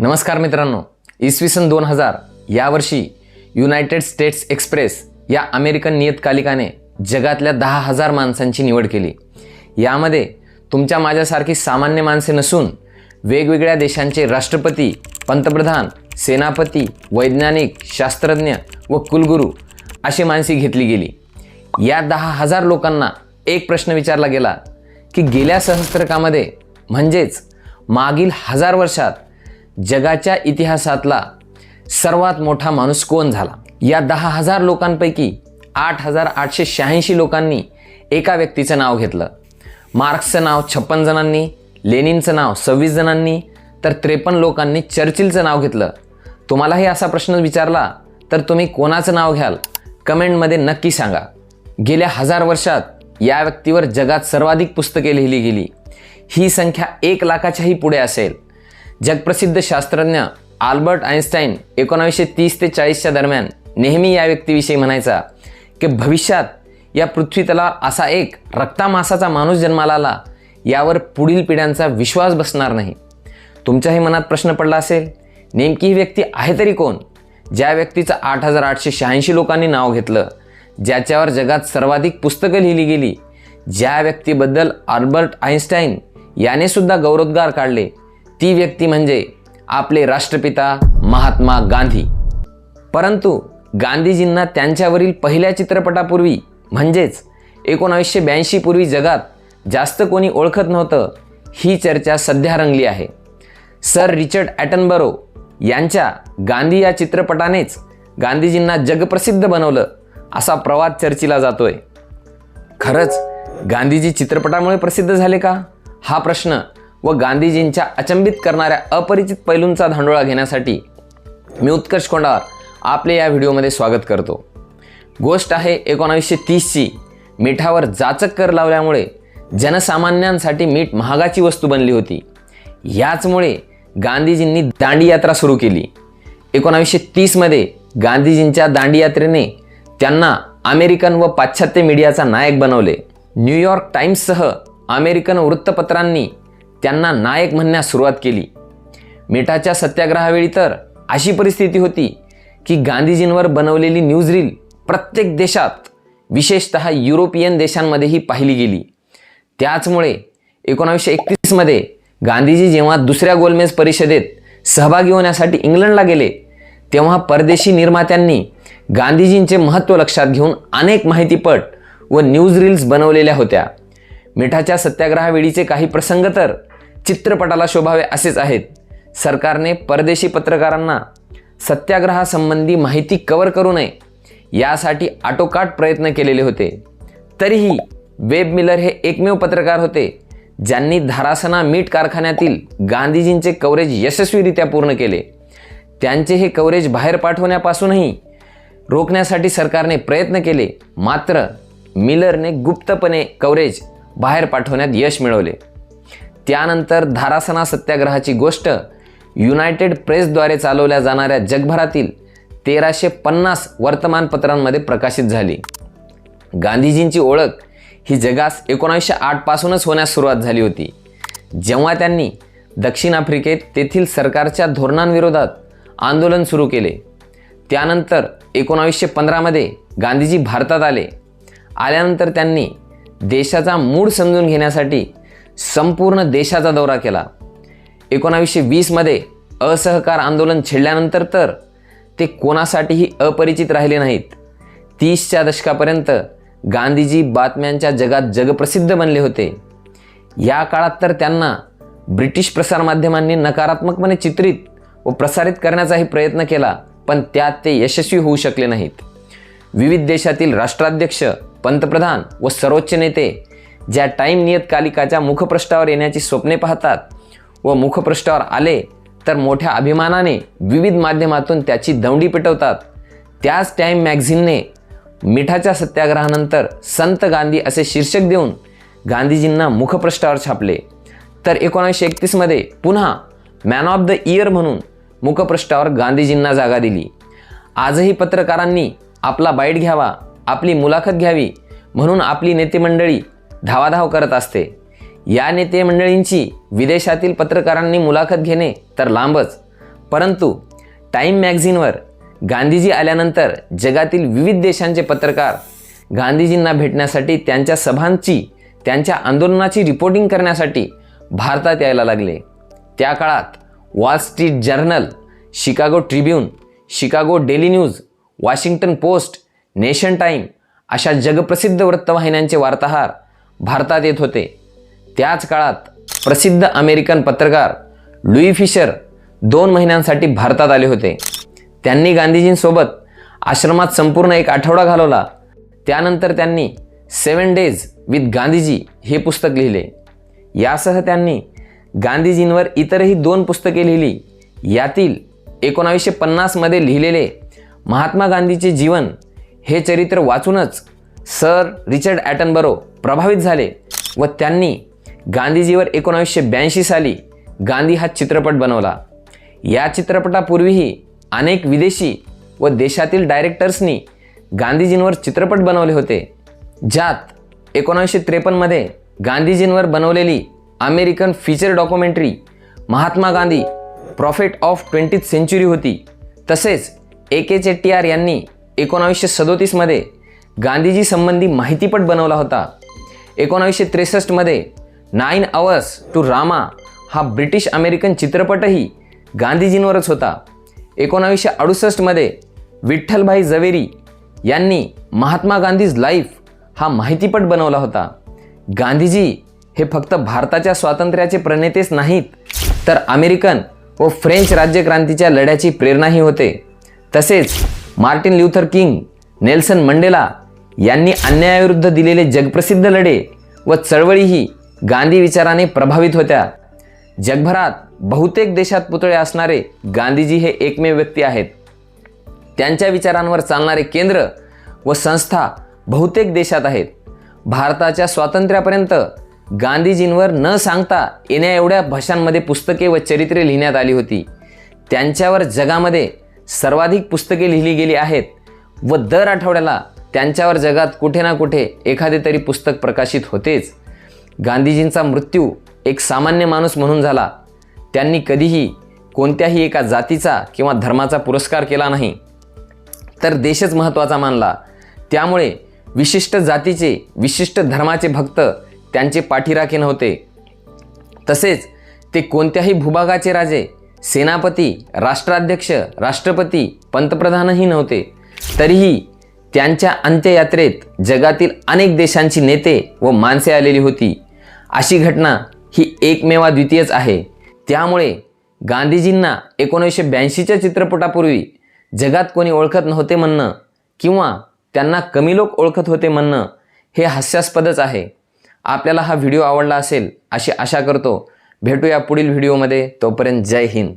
नमस्कार मित्रांनो इसवी सन दोन हजार यावर्षी युनायटेड स्टेट्स एक्सप्रेस या अमेरिकन नियतकालिकाने जगातल्या दहा हजार माणसांची निवड केली. यामध्ये तुमच्या माझ्यासारखी सामान्य माणसे नसून वेगवेगळ्या देशांचे राष्ट्रपती पंतप्रधान सेनापती वैज्ञानिक शास्त्रज्ञ व कुलगुरू अशी माणसे घेतली गेली. या दहा हजार लोकांना एक प्रश्न विचारला गेला की गेल्या सहस्त्रकामध्ये म्हणजेच मागील हजार वर्षात जगाच्या इतिहासातला सर्वात मोठा माणूस कोण झाला? या दहा हजार लोकांपैकी आठ हजार आठशे शहाऐंशी लोकांनी एका व्यक्तीचं नाव घेतलं. मार्क्सचं नाव छप्पन जणांनी लेनिनचं नाव सव्वीस जणांनी तर त्रेपन्न लोकांनी चर्चिलचं नाव घेतलं. तुम्हालाही असा प्रश्न विचारला तर तुम्ही कोणाचं नाव घ्याल? कमेंटमध्ये नक्की सांगा. गेल्या हजार वर्षात या व्यक्तीवर जगात सर्वाधिक पुस्तके लिहिली गेली. ही संख्या एक लाखाच्याही पुढे असेल. जगप्रसिद्ध शास्त्रज्ञ आल्बर्ट आईन्स्टाईन एकोणावीसशे तीस ते चाळीसच्या दरम्यान नेहमी या व्यक्तीविषयी म्हणायचा की भविष्यात या पृथ्वीतला असा एक रक्तामासाचा माणूस जन्माला आला यावर पुढील पिढ्यांचा विश्वास बसणार नाही. तुमच्याही मनात प्रश्न पडला असेल नेमकी ही व्यक्ती आहे तरी कोण? ज्या व्यक्तीचं आठ हजार आठशे शहाऐंशी लोकांनी नाव घेतलं ज्याच्यावर जगात सर्वाधिक पुस्तकं लिहिली गेली ज्या व्यक्तीबद्दल आल्बर्ट आईन्स्टाईन याने सुद्धा गौरवोद्गार काढले ती व्यक्ती म्हणजे आपले राष्ट्रपिता महात्मा गांधी. परंतु गांधीजींना त्यांच्यावरील पहिल्या चित्रपटापूर्वी म्हणजेच एकोणावीसशे ब्याऐंशीपूर्वी जगात जास्त कोणी ओळखत नव्हतं ही चर्चा सध्या रंगली आहे. सर रिचर्ड ॲटनबरो यांच्या गांधी या चित्रपटानेच गांधीजींना जगप्रसिद्ध बनवलं असा प्रवाद चर्चिला जातोय. खरंच गांधीजी चित्रपटामुळे प्रसिद्ध झाले का? हा प्रश्न व गांधीजींच्या अचंबित करणाऱ्या अपरिचित पैलूंचा धांडोळा घेण्यासाठी मी उत्कर्ष कोंडार आपले या व्हिडिओमध्ये स्वागत करतो. गोष्ट आहे एकोणावीसशे तीसची. मिठावर जाचक कर लावल्यामुळे जनसामान्यांसाठी मीठ महागाची वस्तू बनली होती. याचमुळे गांधीजींनी दांडी यात्रा सुरू केली. एकोणावीसशे तीसमध्ये गांधीजींच्या दांडी यात्रेने त्यांना अमेरिकन व पाश्चात्य मीडियाचा नायक बनवले. न्यूयॉर्क टाईम्ससह अमेरिकन वृत्तपत्रांनी त्यांना नायक म्हणण्यास सुरुवात केली. मिठाच्या सत्याग्रहावेळी तर अशी परिस्थिती होती की गांधीजींवर बनवलेली न्यूज रील प्रत्येक देशात विशेषतः युरोपियन देशांमध्येही पाहिली गेली. त्याचमुळे एकोणावीसशे एकतीसमध्ये गांधीजी जेव्हा दुसऱ्या गोलमेज परिषदेत सहभागी होण्यासाठी इंग्लंडला गेले तेव्हा परदेशी निर्मात्यांनी गांधीजींचे महत्त्व लक्षात घेऊन अनेक माहितीपट व न्यूज रील्स बनवलेल्या होत्या. मिठाच्या सत्याग्रहावेळीचे काही प्रसंग तर चित्रपटाला शोभावे असेच आहेत. सरकारने परदेशी पत्रकारांना सत्याग्रहासंबंधी माहिती कव्हर करू नये यासाठी आटोकाट प्रयत्न केलेले होते. तरीही वेब मिलर हे एकमेव पत्रकार होते ज्यांनी धारासना मीठ कारखान्यातील गांधीजींचे कव्हरेज यशस्वीरित्या पूर्ण केले. त्यांचे हे कव्हरेज बाहेर पाठवण्यापासूनही रोखण्यासाठी सरकारने प्रयत्न केले मात्र मिलरने गुप्तपणे कव्हरेज बाहेर पाठवण्यात यश मिळवले. त्यानंतर धारासना सत्याग्रहाची गोष्ट युनायटेड प्रेसद्वारे चालवल्या जाणाऱ्या जगभरातील तेराशे पन्नास वर्तमानपत्रांमध्ये प्रकाशित झाली. गांधीजींची ओळख ही जगास एकोणावीसशे आठपासूनच होण्यास सुरुवात झाली होती. जेव्हा त्यांनी दक्षिण आफ्रिकेत तेथील सरकारच्या धोरणांविरोधात आंदोलन सुरू केले त्यानंतर एकोणावीसशे पंधरामध्ये गांधीजी भारतात आले. आल्यानंतर त्यांनी देशाचा मूड समजून घेण्यासाठी संपूर्ण देशाचा दौरा केला. एकोणावीसशे वीसमध्ये असहकार आंदोलन छेडल्यानंतर तर ते कोणासाठीही अपरिचित राहिले नाहीत. तीसच्या दशकापर्यंत गांधीजी बातम्यांच्या जगात जगप्रसिद्ध बनले होते. या काळात तर त्यांना ब्रिटिश प्रसारमाध्यमांनी नकारात्मकपणे चित्रित व प्रसारित करण्याचाही प्रयत्न केला पण त्यात ते यशस्वी होऊ शकले नाहीत. विविध देशातील राष्ट्राध्यक्ष पंतप्रधान व सर्वोच्च नेते ज्या टाईम नियतकालिकाच्या मुखपृष्ठावर येण्याची स्वप्ने पाहतात व मुखपृष्ठावर आले तर मोठ्या अभिमानाने विविध माध्यमातून त्याची दौंडी पेटवतात. त्याच टाईम मॅगझिनने मिठाच्या सत्याग्रहानंतर संत गांधी असे शीर्षक देऊन गांधीजींना मुखपृष्ठावर छापले. तर एकोणीसशे एकतीसमध्ये पुन्हा मॅन ऑफ द इयर म्हणून मुखपृष्ठावर गांधीजींना जागा दिली. आजही पत्रकारांनी आपला बाईट घ्यावा आपली मुलाखत घ्यावी म्हणून आपली नेतेमंडळी धावाधाव करत असते. या नेते मंडळींची विदेशातील पत्रकारांनी मुलाखत घेणे तर लांबच. परंतु टाईम मॅगझिनवर गांधीजी आल्यानंतर जगातील विविध देशांचे पत्रकार गांधीजींना भेटण्यासाठी त्यांच्या सभांची त्यांच्या आंदोलनाची रिपोर्टिंग करण्यासाठी भारतात यायला लागले. त्या काळात Wall Street Journal Chicago Tribune Chicago Daily News Washington Post Nation Time अशा जगप्रसिद्ध वृत्तवाहिन्यांचे वार्ताहर भारतात येत होते. त्याच काळात प्रसिद्ध अमेरिकन पत्रकार लुई फिशर दोन महिन्यांसाठी भारतात आले होते. त्यांनी गांधीजींसोबत आश्रमात संपूर्ण एक आठवडा घालवला. त्यानंतर त्यांनी सेवन डेज विथ गांधीजी हे पुस्तक लिहिले. यासह त्यांनी गांधीजींवर इतरही दोन पुस्तके लिहिली. यातील एकोणावीसशे पन्नासमध्ये लिहिलेले महात्मा गांधीचे जीवन हे चरित्र वाचूनच सर रिचर्ड ॲटनबरो प्रभावित झाले व त्यांनी गांधीजीवर एकोणावीसशे ब्याऐंशी साली गांधी हा चित्रपट बनवला. या चित्रपटापूर्वीही अनेक विदेशी व देशातील डायरेक्टर्सनी गांधीजींवर चित्रपट बनवले होते ज्यात एकोणावीसशे त्रेपन्नमध्ये गांधीजींवर बनवलेली American feature documentary Mahatma Gandhi prophet of twentieth century होती. तसेच ए के चेट्टीआर यांनी एकोणावीसशे सदोतीसमध्ये गांधीजी संबंधी माहितीपट बनवला होता. एकोणावीसशे त्रेसष्टमध्ये नाईन अवर्स टू रामा हा ब्रिटिश अमेरिकन चित्रपटही गांधीजींवरच होता. एकोणावीसशे अडुसष्टमध्ये विठ्ठलभाई जवेरी यांनी महात्मा गांधीज लाईफ हा माहितीपट बनवला होता. गांधीजी हे फक्त भारताच्या स्वातंत्र्याचे प्रणेतेच नाहीत तर अमेरिकन व फ्रेंच राज्यक्रांतीच्या लढ्याची प्रेरणाही होते. तसेच Martin Luther King Nelson Mandela यांनी अन्यायाविरुद्ध दिलेले जगप्रसिद्ध लढे व चळवळीही गांधी विचाराने प्रभावित होत्या. जगभरात बहुतेक देशात पुतळे असणारे गांधीजी हे एकमेव व्यक्ती आहेत. त्यांच्या विचारांवर चालणारे केंद्र व संस्था बहुतेक देशात आहेत. भारताच्या स्वातंत्र्यापर्यंत गांधीजींवर न सांगता येण्या एवढ्या भाषांमध्ये पुस्तके व चरित्रे लिहिण्यात आली होती. त्यांच्यावर जगामध्ये सर्वाधिक पुस्तके लिहिली गेली आहेत व दर आठवड्याला त्यांच्यावर जगात कुठे ना कुठे एखादे तरी पुस्तक प्रकाशित होतेच. गांधीजींचा मृत्यू एक सामान्य माणूस म्हणून झाला. त्यांनी कधीही कोणत्याही एका जातीचा किंवा धर्माचा पुरस्कार केला नाही. तर देशच महत्त्वाचा मानला. त्यामुळे विशिष्ट जातीचे विशिष्ट धर्माचे भक्त त्यांचे पाठीराखे नव्हते. तसेच ते कोणत्याही भूभागाचे राजे सेनापती राष्ट्राध्यक्ष राष्ट्रपती पंतप्रधानही नव्हते. तरीही त्यांच्या अंत्ययात्रेत जगातील अनेक देशांची नेते व माणसे आलेली होती. अशी घटना ही एकमेवा द्वितीयच आहे. त्यामुळे गांधीजींना एकोणीसशे ब्याऐंशीच्या चित्रपटापूर्वी जगात कोणी ओळखत नव्हते म्हणणं किंवा त्यांना कमी लोक ओळखत होते म्हणणं हे हास्यास्पदच आहे. आपल्याला हा व्हिडिओ आवडला असेल अशी आशा करतो. भेटूया पुढील व्हिडिओमध्ये. तोपर्यंत जय हिंद.